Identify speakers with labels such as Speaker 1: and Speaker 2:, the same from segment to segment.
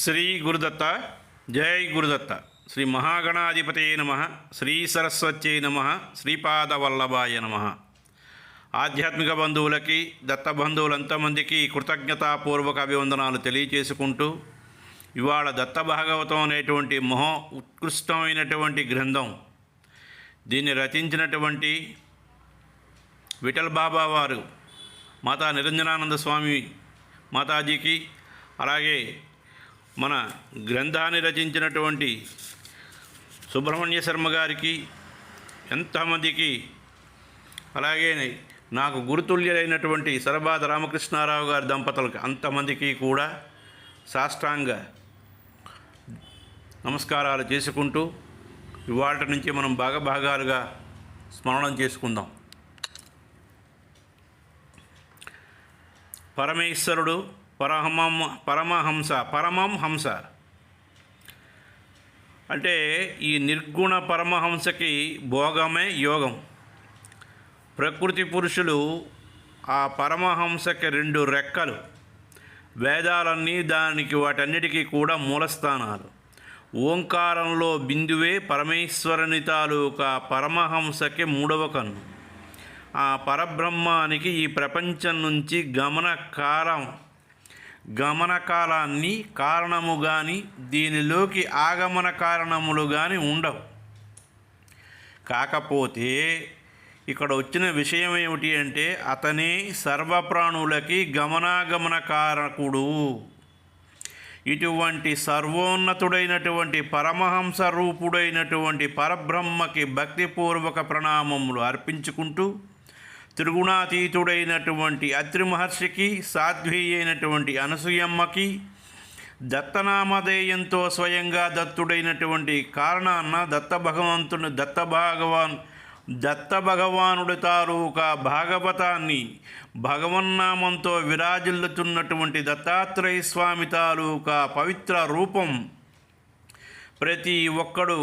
Speaker 1: శ్రీ గురుదత్త జై గురుదత్త. శ్రీ మహాగణాధిపతే నమ శ్రీ సరస్వత్యై నమ శ్రీపాదవల్లభాయ నమ. ఆధ్యాత్మిక బంధువులకి దత్త బంధువులంతమందికి కృతజ్ఞతాపూర్వక అభివందనాలు తెలియచేసుకుంటూ ఇవాళ దత్త భాగవతం అనేటువంటి మహో ఉత్కృష్టమైనటువంటి గ్రంథం. దీన్ని రచించినటువంటి విఠల్ బాబా వారు మాతా నిరంజనానంద స్వామి మాతాజీకి అలాగే మన గ్రంథాన్ని రచించినటువంటి సుబ్రహ్మణ్య శర్మ గారికి ఎంతమందికి అలాగే నాకు గురుతుల్యులైనటువంటి సరబాద రామకృష్ణారావు గారి దంపతులకు అంతమందికి కూడా సాష్టాంగ నమస్కారాలు చేసుకుంటూ ఇవాళ నుంచి మనం భాగభాగాలుగా స్మరణం చేసుకుందాం. పరమేశ్వరుడు పరహమం పరమహంస పరమం హంస. అంటే ఈ నిర్గుణ పరమహంసకి భోగమే యోగం. ప్రకృతి పురుషులు ఆ పరమహంసకి రెండు రెక్కలు. వేదాలన్నీ దానికి వాటన్నిటికీ కూడా మూలస్థానాలు. ఓంకారంలో బిందువే పరమేశ్వరుని తాలూకా పరమహంసకి మూడవ కన్ను. ఆ పరబ్రహ్మానికి ఈ ప్రపంచం నుంచి గమనకారం. గమనకాలాన్ని కారణము కానీ దీనిలోకి ఆగమన కారణములు కానీ ఉండవు. కాకపోతే ఇక్కడ వచ్చిన విషయం ఏమిటి అంటే అతనే సర్వప్రాణులకి గమనాగమన కారకుడు. ఇటువంటి సర్వోన్నతుడైనటువంటి పరమహంస రూపుడైనటువంటి పరబ్రహ్మకి భక్తిపూర్వక ప్రణామములు అర్పించుకుంటూ త్రిగుణాతీతుడైనటువంటి అత్రి మహర్షికి సాధ్వి అయినటువంటి అనసూయమ్మకి దత్తనామధేయంతో స్వయంగా దత్తుడైనటువంటి కారణాన్న దత్త భగవంతుని దత్త భగవాన్ దత్త భగవానుడి తాలూకా భాగవతాన్ని భగవన్నామంతో విరాజిల్లుతున్నటువంటి దత్తాత్రేయ స్వామి తాలూకా పవిత్ర రూపం ప్రతి ఒక్కడు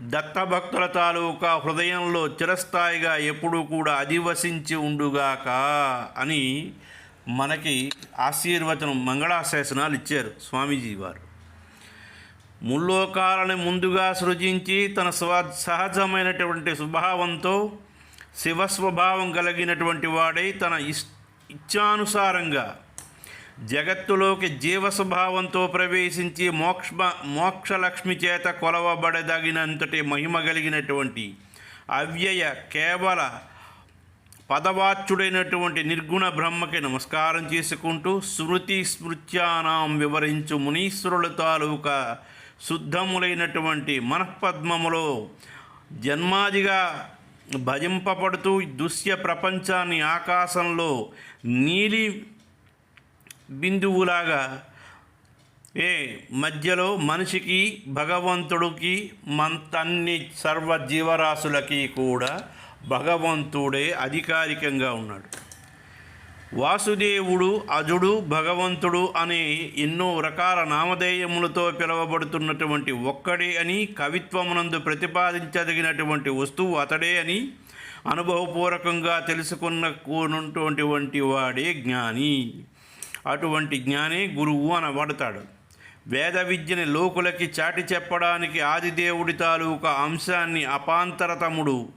Speaker 1: దత్తభక్తుల తాలూకా హృదయంలో చిరస్థాయిగా ఎప్పుడూ కూడా అధివసించి ఉండుగాక అని మనకి ఆశీర్వచనం మంగళాశాసనాలు ఇచ్చారు స్వామీజీ వారు. ముల్లోకాలను ముందుగా సృజించి తన స్వ సహజమైనటువంటి స్వభావంతో శివస్వభావం కలిగినటువంటి వాడై తన ఇష్ ఇచ్ఛానుసారంగా జగత్తులోకి జీవ స్వభావంతో ప్రవేశించి మోక్ష మోక్షలక్ష్మి చేత కొలవబడదగినంతటి మహిమ కలిగినటువంటి అవ్యయ కేవల పదవాచ్యుడైనటువంటి నిర్గుణ బ్రహ్మకి నమస్కారం చేసుకుంటూ శృతి స్మృత్యానాం వివరించు మునీశ్వరుల తాలూకా శుద్ధములైనటువంటి మనఃపద్మములో జన్మాదిగా భజింపబడుతూ దుశ్య ప్రపంచాన్ని ఆకాశంలో నీలి బిందువులాగా ఏ మధ్యలో మనిషికి భగవంతుడికి మంతన్ని సర్వ జీవరాశులకి కూడా భగవంతుడే అధికారికంగా ఉన్నాడు. వాసుదేవుడు అజుడు భగవంతుడు అనే ఎన్నో రకాల నామధేయములతో పిలువబడుతున్నటువంటి ఒక్కడే అని కవిత్వమునందు ప్రతిపాదించదగినటువంటి వస్తువు అతడే అని అనుభవపూర్వకంగా తెలుసుకున్న కూనటువంటి వాడే జ్ఞాని. అటువంటి జ్ఞానే గురువు అనబడతాడు. వేద విద్యని లోకులకి చాటి చెప్పడానికి ఆదిదేవుడి తాలూకా అంశాన్ని అపాంతరతముడు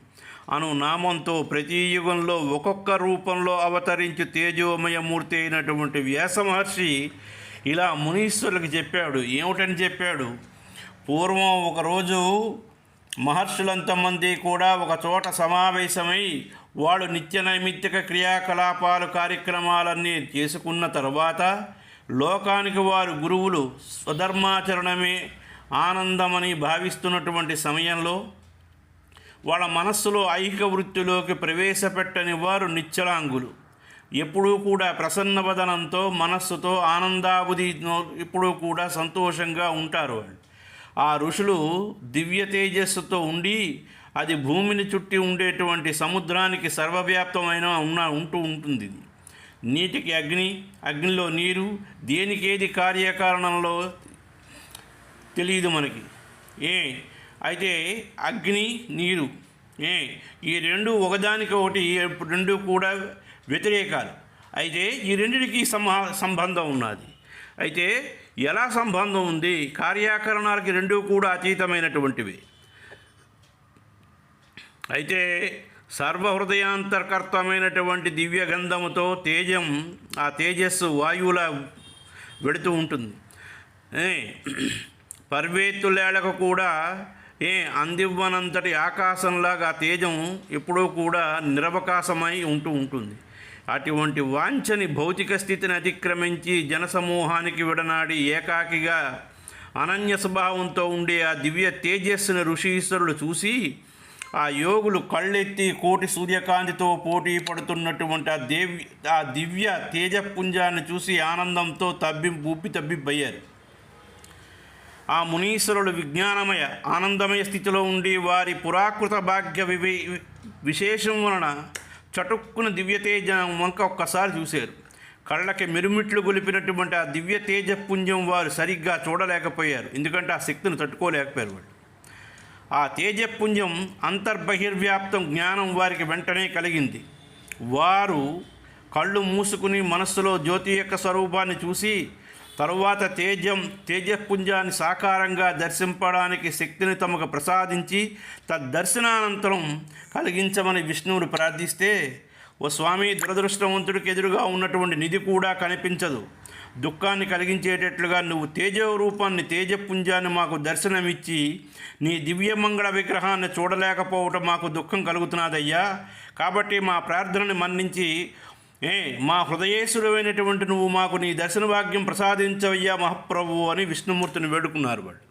Speaker 1: అను నామంతో ప్రతి యుగంలో ఒక్కొక్క రూపంలో అవతరించి తేజోమయమూర్తి అయినటువంటి వ్యాస మహర్షి ఇలా మునీశ్వరులకు చెప్పాడు. ఏమిటని చెప్పాడు? పూర్వం ఒకరోజు మహర్షులంతమంది కూడా ఒక చోట సమావేశమై వాళ్ళు నిత్య నైమిత్తిక క్రియాకలాపాలు కార్యక్రమాలన్నీ చేసుకున్న తర్వాత లోకానికి వారు గురువులు స్వధర్మాచరణమే ఆనందమని భావిస్తున్నటువంటి సమయంలో వాళ్ళ మనస్సులో ఐహిక వృత్తిలోకి ప్రవేశపెట్టని వారు నిచ్చలాంగులు ఎప్పుడూ కూడా ప్రసన్నవదనంతో మనస్సుతో ఆనందాబుది ఎప్పుడూ కూడా సంతోషంగా ఉంటారు వాళ్ళు. ఆ ఋషులు దివ్య తేజస్సుతో ఉండి అది భూమిని చుట్టి ఉండేటువంటి సముద్రానికి సర్వవ్యాప్తమైన ఉన్న ఉంటూ ఉంటుంది. ఇది. నీటికి అగ్ని అగ్నిలో నీరు దేనికేది కార్యకారణంలో తెలియదు మనకి. ఏ అయితే అగ్ని నీరు ఏ ఈ రెండు ఒకదానికి ఒకటి రెండు కూడా వ్యతిరేకాలు. అయితే ఈ రెండిటికి సంబంధం ఉన్నది. అయితే ఎలా సంబంధం ఉంది? కార్యాకరణాలకి రెండూ కూడా అతీతమైనటువంటివి. అయితే సర్వహృదయాంతర్కర్తమైనటువంటి దివ్యగంధముతో తేజం ఆ తేజస్సు వాయువులా వెడుతూ ఉంటుంది. ఏ, పర్వేత్తులేళకు కూడా ఏ అందివ్వనంతటి ఆకాశంలాగా తేజం ఎప్పుడూ కూడా నిరవకాశమై ఉంటూ ఉంటుంది. అటువంటి వాంఛని భౌతిక స్థితిని అతిక్రమించి జనసమూహానికి విడనాడి ఏకాకిగా అనన్య స్వభావంతో ఉండే ఆ దివ్య తేజస్సుని ఋషీశ్వరుడు చూసి ఆ యోగులు కళ్ళెత్తి కోటి సూర్యకాంతితో పోటీ పడుతున్నటువంటి ఆ దేవి ఆ దివ్య తేజపుంజాన్ని చూసి ఆనందంతో తబ్బి ఊపి తబ్బిబ్బయ్యారు. ఆ మునీశ్వరులు విజ్ఞానమయ ఆనందమయ స్థితిలో ఉండి వారి పురాకృత భాగ్య వివే విశేషం వలన చటుక్కున దివ్యతేజ వంక ఒక్కసారి చూశారు. కళ్ళకి మిరుమిట్లు గొలిపినటువంటి ఆ దివ్య తేజపుంజం వారు సరిగ్గా చూడలేకపోయారు. ఎందుకంటే ఆ శక్తిని తట్టుకోలేకపోయారు వాళ్ళు. ఆ తేజపుంజం అంతర్బహిర్వ్యాప్తం జ్ఞానం వారికి వెంటనే కలిగింది. వారు కళ్ళు మూసుకుని మనస్సులో జ్యోతి యొక్క స్వరూపాన్ని చూసి తరువాత తేజం తేజపుంజాన్ని సాకారంగా దర్శింపడానికి శక్తిని తమకు ప్రసాదించి తద్దర్శనానంతరం కలిగించమని విష్ణువుని ప్రార్థిస్తే ఓ స్వామి దురదృష్టవంతుడికి ఎదురుగా ఉన్నటువంటి నిధి కూడా కనిపించదు. దుఃఖాన్ని కలిగించేటట్లుగా నువ్వు తేజో రూపాన్ని తేజపుంజాన్ని మాకు దర్శనమిచ్చి నీ దివ్యమంగళ విగ్రహాన్ని చూడలేకపోవటం మాకు దుఃఖం కలుగుతున్నదయ్యా. కాబట్టి మా ప్రార్థనని మన్నించి ఏ మా హృదయేశ్వరమైనటువంటి నువ్వు మాకు నీ దర్శన భాగ్యం ప్రసాదించవయ్యా మహాప్రభు అని విష్ణుమూర్తిని వేడుకున్నారు వాళ్ళు.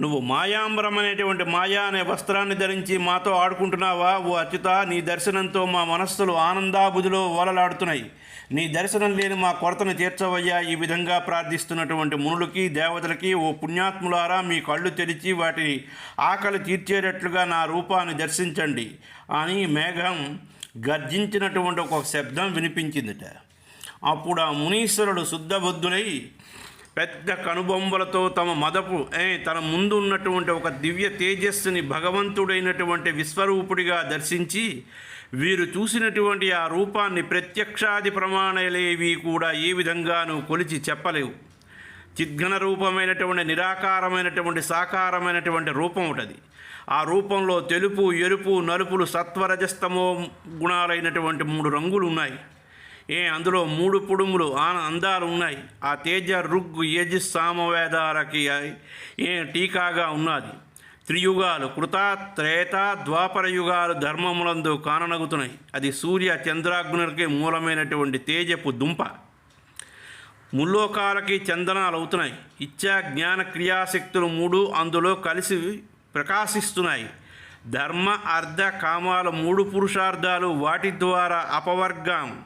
Speaker 1: నువ్వు మాయాంబరం అనేటువంటి మాయా అనే వస్త్రాన్ని ధరించి మాతో ఆడుకుంటున్నావా? ఓ అచ్యుత నీ దర్శనంతో మా మనస్సులు ఆనందాబుధిలో ఓలలాడుతున్నాయి నీ దర్శనం లేని మా కొరతను తీర్చవయ్యా. ఈ విధంగా ప్రార్థిస్తున్నటువంటి మునులకి దేవతలకి ఓ పుణ్యాత్ములారా మీ కళ్ళు తెరిచి వాటిని ఆకలి తీర్చేటట్లుగా నా రూపాన్ని దర్శించండి. అని మేఘం గర్జించినటువంటి ఒక శబ్దం వినిపించిందిట. అప్పుడు ఆ మునీశ్వరుడు శుద్ధబుద్ధులై పెద్ద కనుబొమ్మలతో తమ మదపు ఏ తన ముందు ఉన్నటువంటి ఒక దివ్య తేజస్సుని భగవంతుడైనటువంటి విశ్వరూపుడిగా దర్శించి వీరు చూసినటువంటి ఆ రూపాన్ని ప్రత్యక్షాది ప్రమాణాలేవి కూడా ఏ విధంగానూ కొలిచి చెప్పలేవు. చిద్ఘన రూపమైనటువంటి నిరాకారమైనటువంటి సాకారమైనటువంటి రూపం ఉంటుంది ఆ రూపంలో తెలుపు ఎరుపు నలుపులు సత్వరజస్తమో గుణాలైనటువంటి మూడు రంగులు ఉన్నాయి ఏ అందులో మూడు పుడుములు ఆన అందాలు ఉన్నాయి. ఆ తేజ రుగ్ యజ్ సామవేదాలకి ఏ టీకాగా ఉన్నది. త్రియుగాలు కృత త్రేత ద్వాపర యుగాలు ధర్మములందు కాననగుతున్నాయి. అది సూర్య చంద్రాగ్నులకి మూలమైనటువంటి తేజపు దుంప. ముల్లోకాలకి చందనాలు అవుతున్నాయి. ఇచ్చా జ్ఞాన క్రియాశక్తులు మూడు అందులో కలిసి ప్రకాశిస్తున్నాయి. ధర్మ అర్ధ కామాల మూడు పురుషార్థాలు వాటి ద్వారా అపవర్గం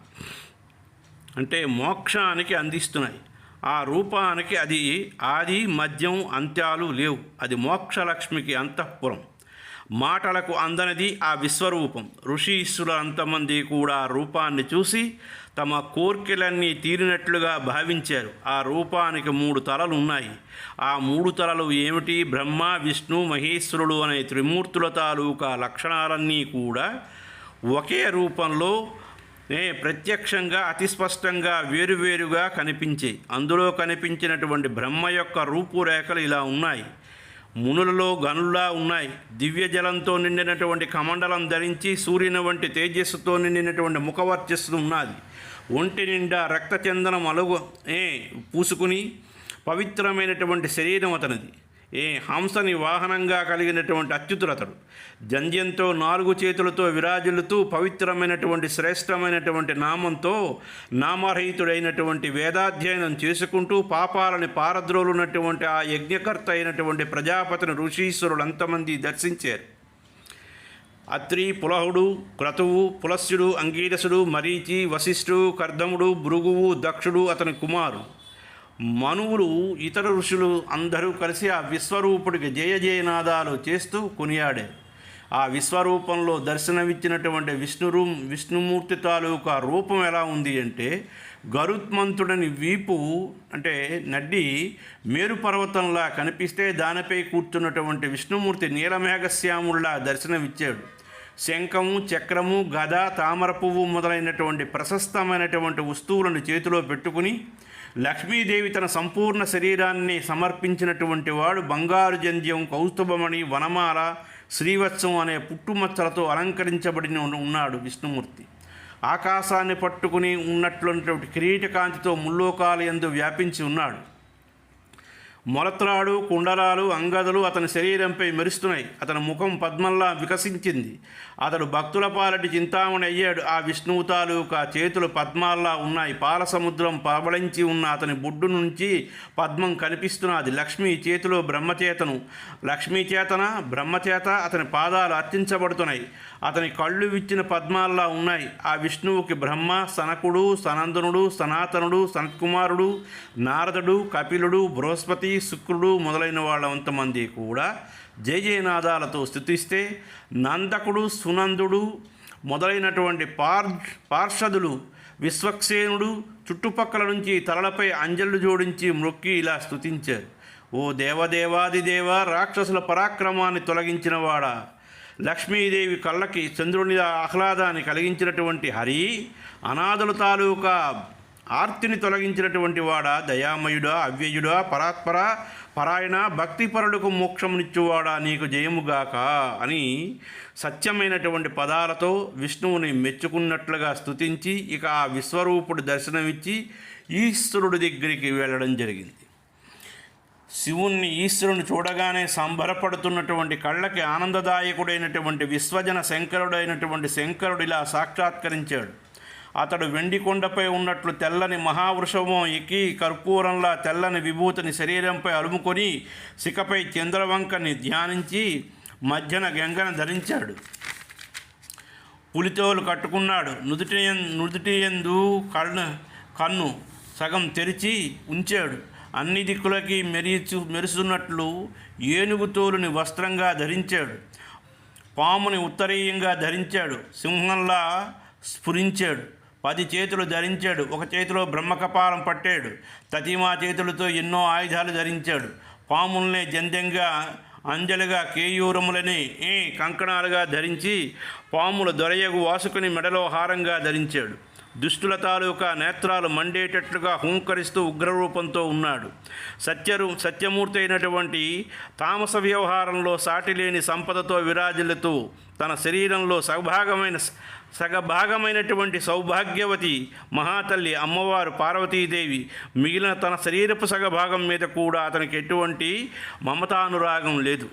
Speaker 1: అంటే మోక్షానికి అందిస్తున్నాయి. ఆ రూపానికి అది ఆది మద్యం అంత్యాలు లేవు. అది మోక్షలక్ష్మికి అంతఃపురం. మాటలకు అందనిది ఆ విశ్వరూపం. ఋషీశ్వరు అంతమంది కూడా రూపాన్ని చూసి తమ కోర్కెలన్నీ తీరినట్లుగా భావించారు. ఆ రూపానికి మూడు తలలు ఉన్నాయి ఆ మూడు తలలు ఏమిటి? బ్రహ్మ విష్ణు మహేశ్వరుడు అనే త్రిమూర్తుల తాలూకా లక్షణాలన్నీ కూడా ఒకే రూపంలో ప్రత్యక్షంగా అతి స్పష్టంగా వేరువేరుగా కనిపించాయి. అందులో కనిపించినటువంటి బ్రహ్మ యొక్క రూపురేఖలు ఇలా ఉన్నాయి. మునులలో గనుల్లా ఉన్నాయి. దివ్య జలంతో నిండినటువంటి కమండలం ధరించి సూర్యుని వంటి తేజస్సుతో నిండినటువంటి ముఖవర్చస్సు ఉన్నది. ఒంటి నిండా రక్తచందనం అలుగు ఏ పూసుకుని పవిత్రమైనటువంటి శరీరం అతనిది. ఏ హంసని వాహనంగా కలిగినటువంటి అత్యుతులతడు జంజ్యంతో నాలుగు చేతులతో విరాజిల్లుతూ పవిత్రమైనటువంటి శ్రేష్టమైనటువంటి నామంతో నామరహితుడైనటువంటి వేదాధ్యయనం చేసుకుంటూ పాపాలని పారద్రోలున్నటువంటి ఆ యజ్ఞకర్త అయినటువంటి ప్రజాపతిని ఋషీశ్వరులు అంతమంది దర్శించారు. అత్రి పులహుడు క్రతువు పులస్యుడు అంగీరసుడు మరీచి వశిష్ఠుడు కర్ధముడు భృగువు దక్షుడు అతని కుమారు మనువులు ఇతర ఋషులు అందరూ కలిసి ఆ విశ్వరూపుడికి జయ జయనాదాలు చేస్తూ కొనియాడారు. ఆ విశ్వరూపంలో దర్శనమిచ్చినటువంటి విష్ణురు విష్ణుమూర్తి తాలూకా రూపం ఎలా ఉంది అంటే గరుత్మంతుడని వీపు అంటే నడ్డి మేరుపర్వతంలా కనిపిస్తే దానిపై కూర్చున్నటువంటి విష్ణుమూర్తి నీలమేఘశ్యాముల్లా దర్శనమిచ్చాడు. శంఖము చక్రము గద తామర పువ్వు మొదలైనటువంటి ప్రశస్తమైనటువంటి వస్తువులను చేతిలో పెట్టుకుని లక్ష్మీదేవి తన సంపూర్ణ శరీరాన్ని సమర్పించినటువంటి వాడు బంగారు జంధ్యం కౌస్తుభమణి వనమాల శ్రీవత్సం అనే పుట్టుమచ్చలతో అలంకరించబడిన ఉన్నాడు విష్ణుమూర్తి. ఆకాశాన్ని పట్టుకుని ఉన్నటువంటి కిరీటకాంతితో ముల్లోకాలయందు వ్యాపించి ఉన్నాడు. మొలత్రాడు కుండలాలు అంగదులు అతని శరీరంపై మెరుస్తున్నాయి. అతని ముఖం పద్మంలా వికసించింది. అతడు భక్తుల పాలటి చింతామణి అయ్యాడు ఆ విష్ణువు తాలూకా చేతులు పద్మాల్లా ఉన్నాయి. పాల సముద్రం పబళించి ఉన్న అతని బుడ్డు నుంచి పద్మం కనిపిస్తున్నది. లక్ష్మి చేతిలో బ్రహ్మచేతను. లక్ష్మీ చేతన బ్రహ్మచేత అతని పాదాలు అర్చించబడుతున్నాయి. అతని కళ్ళు విచ్చిన పద్మాల్లా ఉన్నాయి. ఆ విష్ణువుకి బ్రహ్మ సనకుడు సనందనుడు సనాతనుడు సనత్కుమారుడు నారదుడు కపిలుడు బృహస్పతి శుక్రుడు మొదలైన వాళ్ళంతమంది కూడా జయ జయనాదాలతో స్థుతిస్తే నందకుడు సునందుడు మొదలైనటువంటి పార్ పార్షదులు విశ్వక్సేనుడు చుట్టుపక్కల నుంచి తలలపై అంజళ్ళు జోడించి మొక్కి ఇలా స్థుతించారు. ఓ దేవదేవాది దేవ రాక్షసుల పరాక్రమాన్ని తొలగించినవాడా లక్ష్మీదేవి కళ్ళకి చంద్రుని ఆహ్లాదాన్ని కలిగించినటువంటి హరి అనాథుల తాలూకా ఆర్తిని తొలగించినటువంటి వాడా దయామయుడా అవ్యయుడా పరాత్పర పరాయణ భక్తిపరులకు మోక్షమునిచ్చువాడా నీకు జయముగాక అని సత్యమైనటువంటి పదాలతో విష్ణువుని మెచ్చుకున్నట్లుగా స్తుతించి ఇక ఆ విశ్వరూపుడు దర్శనమిచ్చి ఈశ్వరుడి దగ్గరికి వెళ్ళడం జరిగింది. శివుణ్ణి ఈశ్వరుని చూడగానే సంబరపడుతున్నటువంటి కళ్ళకి ఆనందదాయకుడైనటువంటి విశ్వజన శంకరుడైనటువంటి శంకరుడు ఇలా సాక్షాత్కరించాడు. అతడు వెండి కొండపై ఉన్నట్లు తెల్లని మహావృషభం ఎక్కి కర్పూరంలా తెల్లని విభూతిని శరీరంపై అలుముకొని శిఖపై చంద్రవంకని ధ్యానించి మధ్యన గంగన ధరించాడు. పులితోలు కట్టుకున్నాడు. నుదుటి నుదుటి ఎందు కన్ను కన్ను సగం తెరిచి ఉంచాడు. అన్ని దిక్కులకి మెరిచు మెరుస్తున్నట్లు ఏనుగు తోలుని వస్త్రంగా ధరించాడు. పాముని ఉత్తరీయంగా ధరించాడు. సింహంలా స్ఫురించాడు. పది చేతులు ధరించాడు. ఒక చేతిలో బ్రహ్మకపాలం పట్టాడు. తతిమా చేతులతో ఎన్నో ఆయుధాలు ధరించాడు. పాముల్నే జంధ్యంగా అంజలుగా కేయూరములని ఏ కంకణాలుగా ధరించి పాముల దొరయగు వాసుకుని మెడలో హారంగా ధరించాడు. దుష్టుల తాలూకా నేత్రాలు మండేటట్లుగా హూంకరిస్తూ ఉగ్రరూపంతో ఉన్నాడు. సత్యరు సత్యమూర్తి అయినటువంటి తామస వ్యవహారంలో సాటిలేని సంపదతో విరాజిల్లుతూ తన శరీరంలో సగభాగమైన సగభాగమైనటువంటి సౌభాగ్యవతి మహాతల్లి అమ్మవారు పార్వతీదేవి మిగిలిన తన శరీరపు సగభాగం మీద కూడా అతనికి ఎటువంటి మమతానురాగం లేదు.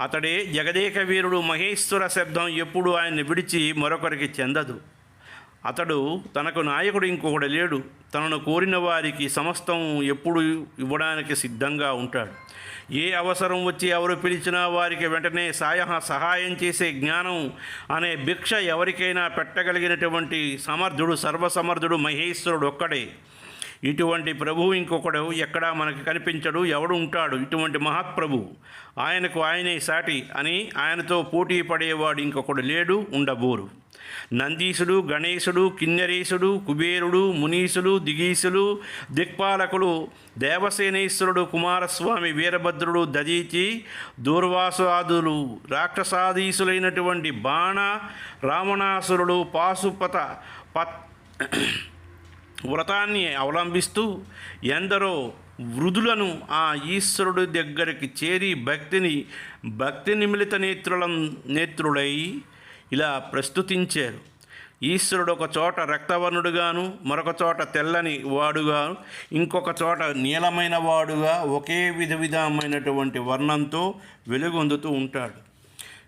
Speaker 1: అతడే జగదేక వీరుడు మహేశ్వర శబ్దం ఎప్పుడు ఆయన్ని విడిచి మరొకరికి చెందదు. అతడు తనకు నాయకుడు ఇంకొకడు లేడు. తనను కోరిన వారికి సమస్తం ఎప్పుడు ఇవ్వడానికి సిద్ధంగా ఉంటాడు. ఏ అవసరం వచ్చి ఎవరు పిలిచినా వారికి వెంటనే సాయ సహాయం చేసే జ్ఞానం అనే భిక్ష ఎవరికైనా పెట్టగలిగినటువంటి సమర్థుడు సర్వసమర్థుడు మహేశ్వరుడు ఒక్కడే. ఇటువంటి ప్రభువు ఇంకొకడు ఎక్కడా మనకి కనిపించడు ఎవడు ఉంటాడు? ఇటువంటి మహాప్రభు ఆయనకు ఆయనే సాటి అని ఆయనతో పోటీ పడేవాడు ఇంకొకడు లేడు ఉండబోరు. నందీసుడు గణేశుడు కిన్నెరీసుడు కుబేరుడు మునీసులు దిగీసులు దిక్పాలకులు దేవసేనేశ్వరుడు కుమారస్వామి వీరభద్రుడు దదీచి దూర్వాసాదులు రాక్షసాదీసులైనటువంటి బాణ రావణాసురుడు పాశుపత పత్ వ్రతాన్ని అవలంబిస్తూ ఎందరో వృధులను ఆ ఈశ్వరుడి దగ్గరికి చేరి భక్తిని భక్తి నిమిలిత నేత్రుల నేత్రుడై ఇలా ప్రస్తుతించారు. ఈశ్వరుడు ఒక చోట రక్తవర్ణుడుగాను మరొక చోట తెల్లని వాడుగా ఇంకొక చోట నీలమైన వాడుగా ఒకే విధ విధమైనటువంటి వర్ణంతో వెలుగొందుతూ ఉంటాడు.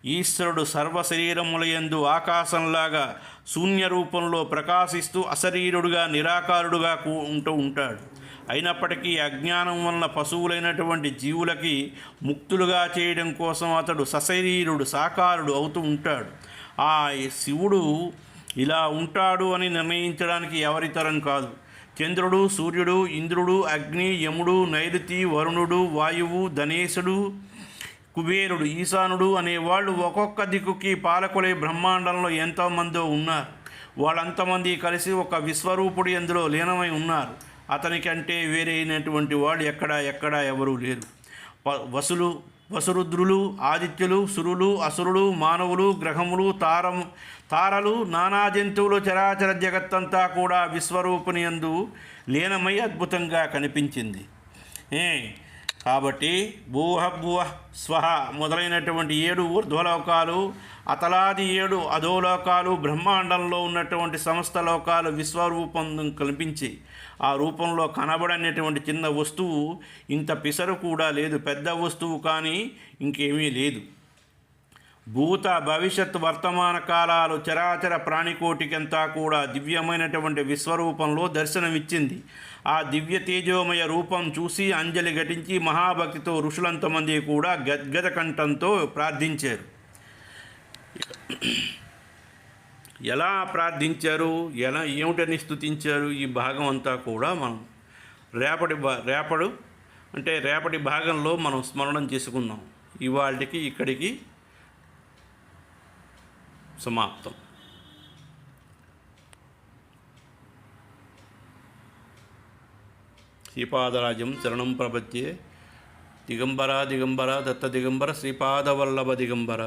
Speaker 1: ఈశ్వరుడు సర్వ శరీరములయందు ఆకాశంలాగా శూన్య రూపంలో ప్రకాశిస్తూ అశరీరుడుగా నిరాకారుడుగా కూ- ఉంటూ ఉంటాడు. అయినప్పటికీ అజ్ఞానం వలన పశువులైనటువంటి జీవులకి ముక్తులుగా చేయడం కోసం అతడు సశరీరుడు సాకారుడు అవుతూ ఉంటాడు. ఆ శివుడు ఇలా ఉంటాడు అని నిర్ణయించడానికి ఎవరితరం కాదు. చంద్రుడు సూర్యుడు ఇంద్రుడు అగ్ని యముడు నైరుతి వరుణుడు వాయువు ధనేశుడు కుబేరుడు ఈశానుడు అనేవాళ్ళు ఒక్కొక్క దిక్కుకి పాలకులే బ్రహ్మాండంలో ఎంతోమందో ఉన్నారు. వాళ్ళంతమంది కలిసి ఒక విశ్వరూపుడు ఎందులో లీనమై ఉన్నారు. అతనికంటే వేరైనటువంటి వాళ్ళు ఎక్కడ ఎక్కడ ఎవరూ లేరు. వసులు వసురుద్రులు ఆదిత్యులు సురులు అసురులు మానవులు గ్రహములు తారం తారలు నానా జంతువులు చరాచర జగత్తంతా కూడా విశ్వరూపుని యందు లీనమై అద్భుతంగా కనిపించింది. ఏ కాబట్టి భూహ భూహ స్వహ మొదలైనటువంటి ఏడు ఊర్ధ్వలోకాలు అతలాది ఏడు అధోలోకాలు బ్రహ్మాండంలో ఉన్నటువంటి సమస్త లోకాలు విశ్వరూపం కల్పించి ఆ రూపంలో కనబడనేటువంటి చిన్న వస్తువు ఇంత పిసరు కూడా లేదు పెద్ద వస్తువు కానీ ఇంకేమీ లేదు. భూత భవిష్యత్ వర్తమాన కాలాలు చరాచర ప్రాణికోటికంతా కూడా దివ్యమైనటువంటి విశ్వరూపంలో దర్శనమిచ్చింది. ఆ దివ్య తేజోమయ రూపం చూసి అంజలి ఘటించి మహాభక్తితో ఋషులంతమంది కూడా గద్గద కంఠంతో ప్రార్థించారు. ఎలా ప్రార్థించారు? ఎలా ఏమిటని స్థుతించారు ఈ భాగం అంతా కూడా మనం రేపటి భా రేపడు అంటే రేపటి భాగంలో మనం స్మరణం చేసుకుందాం. ఇవాళకి ఇక్కడికి సమాప్తం. శ్రీపాదరాజ్యం శరణం ప్రపత్యే దిగంబర దిగంబర దత్త దిగంబర శ్రీపాదవల్లభ దిగంబర.